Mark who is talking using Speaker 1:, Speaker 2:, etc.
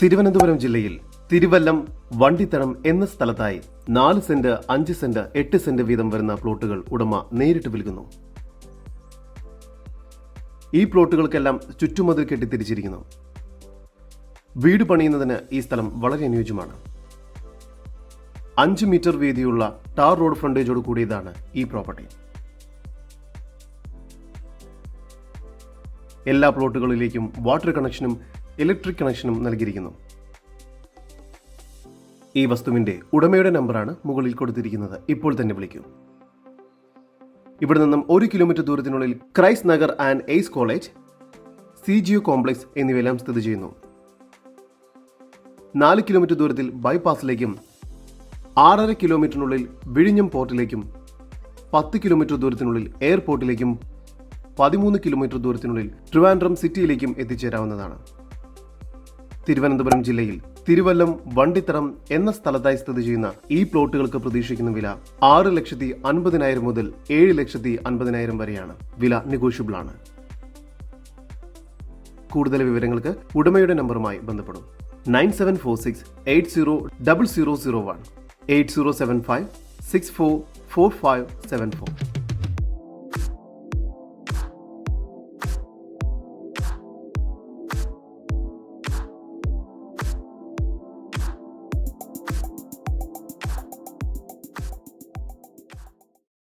Speaker 1: തിരുവനന്തപുരം ജില്ലയിൽ തിരുവല്ലം വണ്ടിത്തടം എന്ന സ്ഥലത്തായി നാല് സെന്റ് അഞ്ച് സെന്റ് എട്ട് സെന്റ് വീതം വരുന്ന പ്ലോട്ടുകൾ ഉടമ നേരിട്ട് വിൽക്കുന്നു. ഈ പ്ലോട്ടുകൾക്കെല്ലാം ചുറ്റുമതിൽ കെട്ടി തിരിച്ചിരിക്കുന്നു വീട് പണിയുന്നതിന് ഈ സ്ഥലം വളരെ അനുയോജ്യമാണ്. അഞ്ച് മീറ്റർ വീതിയുള്ള ടാർ റോഡ് ഫ്രണ്ടേജോട് കൂടിയതാണ് ഈ പ്രോപ്പർട്ടി. എല്ലാ പ്ലോട്ടുകളിലേക്കും വാട്ടർ കണക്ഷനും ഇലക്ട്രിക് കണക്ഷനും നൽകിയിരിക്കുന്നു. ഈ വസ്തുവിന്റെ ഉടമയുടെ നമ്പറാണ് മുകളിൽ കൊടുത്തിരിക്കുന്നത്. ഇപ്പോൾ തന്നെ വിളിക്കൂ. ഇവിടെ നിന്നും ഒരു kilometre ദൂരത്തിനുള്ളിൽ Christ Nagar and Ace college C G O complex എന്നിവയെല്ലാം സ്ഥിതി ചെയ്യുന്നു. നാല് കിലോമീറ്റർ ദൂരത്തിൽ ബൈപ്പാസിലേക്കും ആറര കിലോമീറ്ററിനുള്ളിൽ വിഴിഞ്ഞം പോർട്ടിലേക്കും പത്ത് കിലോമീറ്റർ ദൂരത്തിനുള്ളിൽ എയർപോർട്ടിലേക്കും പതിമൂന്ന് കിലോമീറ്റർ ദൂരത്തിനുള്ളിൽ ട്രിവാൻഡ്രം സിറ്റിയിലേക്കും എത്തിച്ചേരാവുന്നതാണ്. തിരുവനന്തപുരം ജില്ലയിൽ തിരുവല്ലം വണ്ടിത്തറം എന്ന സ്ഥലത്തായി സ്ഥിതി ചെയ്യുന്ന ഈ പ്ലോട്ടുകൾക്ക് പ്രതീക്ഷിക്കുന്ന വില ആറ് ലക്ഷത്തി അൻപതിനായിരം മുതൽ ഏഴ് ലക്ഷത്തി അൻപതിനായിരം വരെയാണ്. വില നെഗോഷ്യബിൾ ആണ്. കൂടുതൽ വിവരങ്ങൾക്ക് ഉടമയുടെ നമ്പറുമായി ബന്ധപ്പെടും. Nine seven four six eight zero double zero zero one eight zero seven five six four four five seven four.